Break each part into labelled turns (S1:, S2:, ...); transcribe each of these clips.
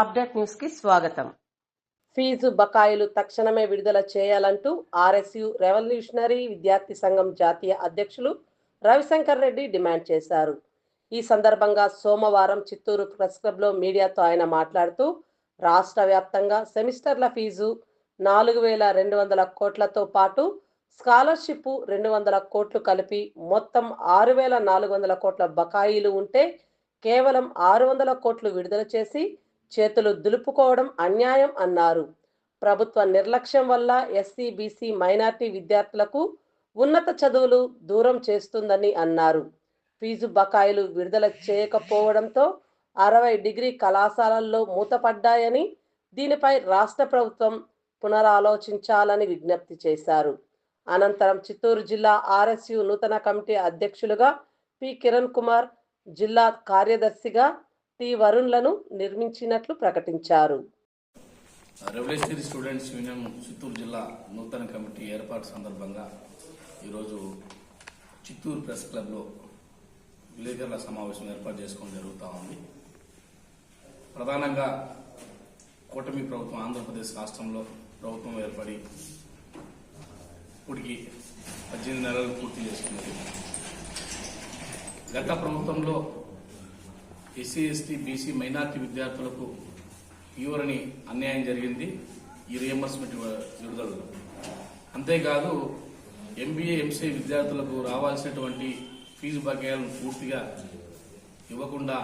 S1: Update న్యూస్కి స్వాగతం.
S2: Fee బకాయిలు తక్షణమే విడుదల చేయాలంటూ ఆర్ఎస్యు రెవల్యూషనరీ విద్యార్థి సంఘం జాతీయ అధ్యక్షులు రవిశంకర్ రెడ్డి డిమాండ్ చేశారు. ఈ సందర్భంగా సోమవారం చిత్తూరు ప్రెస్ క్లబ్లో మీడియాతో ఆయన మాట్లాడుతూ రాష్ట్ర వ్యాప్తంగా సెమిస్టర్ల ఫీజు నాలుగు వేల రెండు వందల కోట్లతో పాటు స్కాలర్షిప్ రెండు వందల కోట్లు కలిపి మొత్తం ఆరు వేల నాలుగు వందల కోట్ల బకాయిలు ఉంటే కేవలం ఆరు వందల కోట్లు విడుదల చేసి చేతులు దులుపుకోవడం అన్యాయం అన్నారు. ప్రభుత్వ నిర్లక్ష్యం వల్ల ఎస్సీ బీసీ మైనార్టీ విద్యార్థులకు ఉన్నత చదువులు దూరం చేస్తుందని అన్నారు. ఫీజు బకాయిలు విడుదల చేయకపోవడంతో అరవై డిగ్రీ కళాశాలల్లో మూతపడ్డాయని దీనిపై రాష్ట్ర ప్రభుత్వం పునరాలోచించాలని విజ్ఞప్తి చేశారు. అనంతరం చిత్తూరు జిల్లా ఆర్ఎస్యు నూతన కమిటీ అధ్యక్షులుగా పి. కిరణ్ కుమార్ జిల్లా కార్యదర్శిగా టి వరుణ్లను నిర్మించినట్లు ప్రకటించారు.
S3: రెవల్యూషనరీ స్టూడెంట్స్ యూనియన్ చిత్తూరు జిల్లా నూతన కమిటీ ఏర్పాటు సందర్భంగా ఈరోజు చిత్తూరు ప్రెస్ క్లబ్లో విలేకరుల సమావేశం ఏర్పాటు చేసుకోవడం జరుగుతూ ఉంది. ప్రధానంగా కూటమి ప్రభుత్వం ఆంధ్రప్రదేశ్ రాష్ట్రంలో ప్రభుత్వం ఏర్పడి ఇప్పటికి పద్దెనిమిది నెలలు పూర్తి చేసుకున్నది గత ప్రభుత్వంలో ఎస్సీ ఎస్టీ బీసీ మైనార్టీ విద్యార్థులకు తీవ్రని అన్యాయం జరిగింది. ఈ రియంబర్స్మెంట్ విడుదలలో. అంతేకాదు ఎంబీఏ ఎంసీ విద్యార్థులకు రావాల్సినటువంటి ఫీజు బకాయిలను పూర్తిగా ఇవ్వకుండా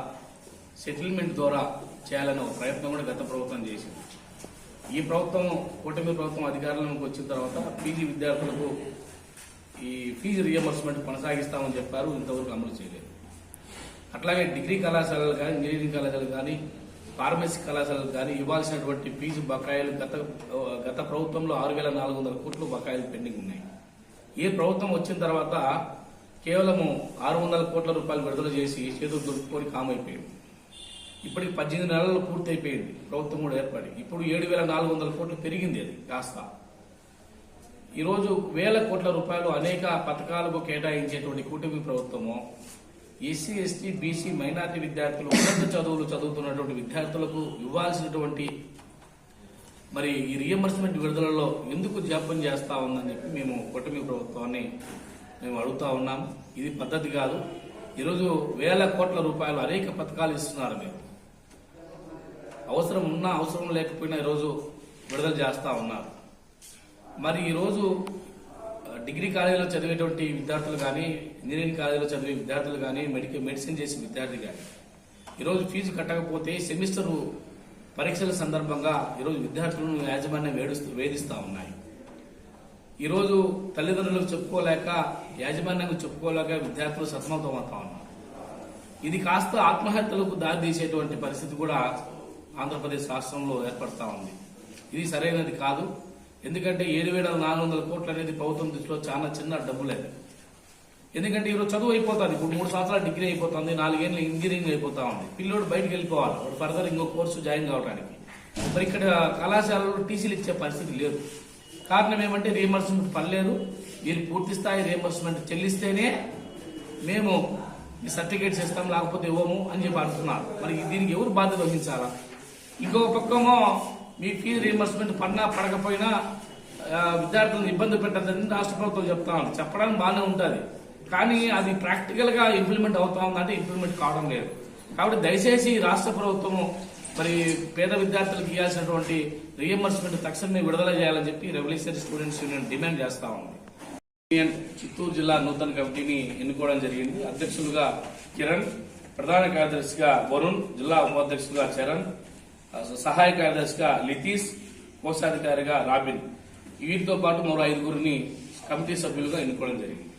S3: సెటిల్మెంట్ ద్వారా చేయాలనే ఒక ప్రయత్నం కూడా గత ప్రభుత్వం చేసింది. ఈ ప్రభుత్వం కూటమి ప్రభుత్వం అధికారంలోకి వచ్చిన తర్వాత పీజీ విద్యార్థులకు ఈ ఫీజు రియంబర్స్మెంట్ కొనసాగిస్తామని చెప్పారు. ఇంతవరకు అమలు చేయలేదు. అట్లాగే డిగ్రీ కళాశాలలు కానీ ఇంజనీరింగ్ కళాశాలలు కానీ ఫార్మసీ కళాశాలలు కానీ ఇవ్వాల్సినటువంటి ఫీజు బకాయిలు గత గత ప్రభుత్వంలో ఆరు వేల నాలుగు వందల కోట్లు బకాయిలు పెండింగ్ ఉన్నాయి. ఈ ప్రభుత్వం వచ్చిన తర్వాత కేవలము ఆరు వందల కోట్ల రూపాయలు విడుదల చేసి చేతులు దొరుకుకొని కామైపోయింది. ఇప్పటికి పద్దెనిమిది నెలలు పూర్తయిపోయింది ప్రభుత్వం కూడా ఏర్పడి. ఇప్పుడు ఏడు వేల నాలుగు వందల కోట్లు పెరిగింది అది కాస్త. ఈరోజు వేల కోట్ల రూపాయలు అనేక పథకాలకు కేటాయించేటువంటి కూటమి ప్రభుత్వము ఎస్సీ ఎస్టీ బీసీ మైనార్టీ విద్యార్థులు ఉన్నత చదువులు చదువుతున్నటువంటి విద్యార్థులకు ఇవ్వాల్సినటువంటి మరి ఈ రియంబర్స్మెంట్ విడుదలలో ఎందుకు జాప్యం చేస్తా ఉందని చెప్పి మేము కూటమి ప్రభుత్వాన్ని మేము అడుగుతా ఉన్నాం. ఇది పద్ధతి కాదు. ఈరోజు వేల కోట్ల రూపాయలు అనేక పథకాలు ఇస్తున్నారు మీరు. అవసరం ఉన్నా అవసరం లేకపోయినా ఈరోజు విడుదల చేస్తా ఉన్నారు. మరి ఈరోజు డిగ్రీ కాలేజీలో చదివేటువంటి విద్యార్థులు కానీ ఇంజనీరింగ్ కాలేజీలో చదివే విద్యార్థులు కానీ మెడికల్ మెడిసిన్ చేసే విద్యార్థి కానీ ఈరోజు ఫీజు కట్టకపోతే సెమిస్టర్ పరీక్షల సందర్భంగా ఈరోజు విద్యార్థులను యాజమాన్యం వేడుస్తూ వేధిస్తూ ఉన్నాయి. ఈరోజు తల్లిదండ్రులకు చెప్పుకోలేక యాజమాన్యం చెప్పుకోలేక విద్యార్థులు సతమతమవుతా ఉన్నారు. ఇది కాస్త ఆత్మహత్యలకు దారితీసేటువంటి పరిస్థితి కూడా ఆంధ్రప్రదేశ్ రాష్ట్రంలో ఏర్పడతా ఉంది. ఇది సరైనది కాదు. ఎందుకంటే ఏడు వేల నాలుగు వందల కోట్లు అనేది ప్రభుత్వం దృష్టిలో చాలా చిన్న డబ్బులే. ఎందుకంటే ఈరోజు చదువు అయిపోతుంది. ఇప్పుడు మూడు సంవత్సరాలు డిగ్రీ అయిపోతుంది. నాలుగేళ్ళు ఇంజనీరింగ్ అయిపోతా ఉంది. పిల్లోడు బయటకు వెళ్ళిపోవాలి. వాడు ఫర్దర్ ఇంకో కోర్సు జాయిన్ కావడానికి. మరి ఇక్కడ కళాశాలలో టీసీలు ఇచ్చే పరిస్థితి లేదు. కారణం ఏమంటే రీఎంబర్స్మెంట్ పర్లేదు మీరు పూర్తి స్థాయి రీఎంబర్స్మెంట్ చెల్లిస్తేనే మేము ఈ సర్టిఫికేట్స్ ఇస్తాం లేకపోతే ఇవ్వము అని చెప్పి అంటున్నారు. మరి దీనికి ఎవరు బాధ్యత వహించాలా? ఇంకొక పక్కమో మీ ఫీజు రియంబర్స్మెంట్ పడినా పడకపోయినా విద్యార్థులను ఇబ్బంది పెట్టద్దని రాష్ట్ర ప్రభుత్వం చెప్తాను చెప్పడానికి బాగానే ఉంటుంది. కానీ అది ప్రాక్టికల్గా ఇంప్లిమెంట్ అవుతా ఉందంటే ఇంప్లిమెంట్ కావడం లేదు. కాబట్టి దయచేసి రాష్ట్ర ప్రభుత్వము మరి పేద విద్యార్థులకు ఇవ్వాల్సినటువంటి రియంబర్స్మెంట్ తక్షణమే విడుదల చేయాలని చెప్పి రెవల్యూషనరీ స్టూడెంట్స్ యూనియన్ డిమాండ్ చేస్తా ఉంది. యూనియన్ చిత్తూరు జిల్లా నూతన కమిటీని ఎన్నుకోవడం జరిగింది. అధ్యక్షులుగా కిరణ్ ప్రధాన కార్యదర్శిగా వరుణ్ జిల్లా ఉపాధ్యక్షులుగా చరణ్ సహాయ కార్యదర్శిగా లితీష్ కోశాధికారిగా రాబిన్. వీటితో పాటు మరో ఐదుగురిని కమిటీ సభ్యులుగా ఎన్నుకోవడం జరిగింది.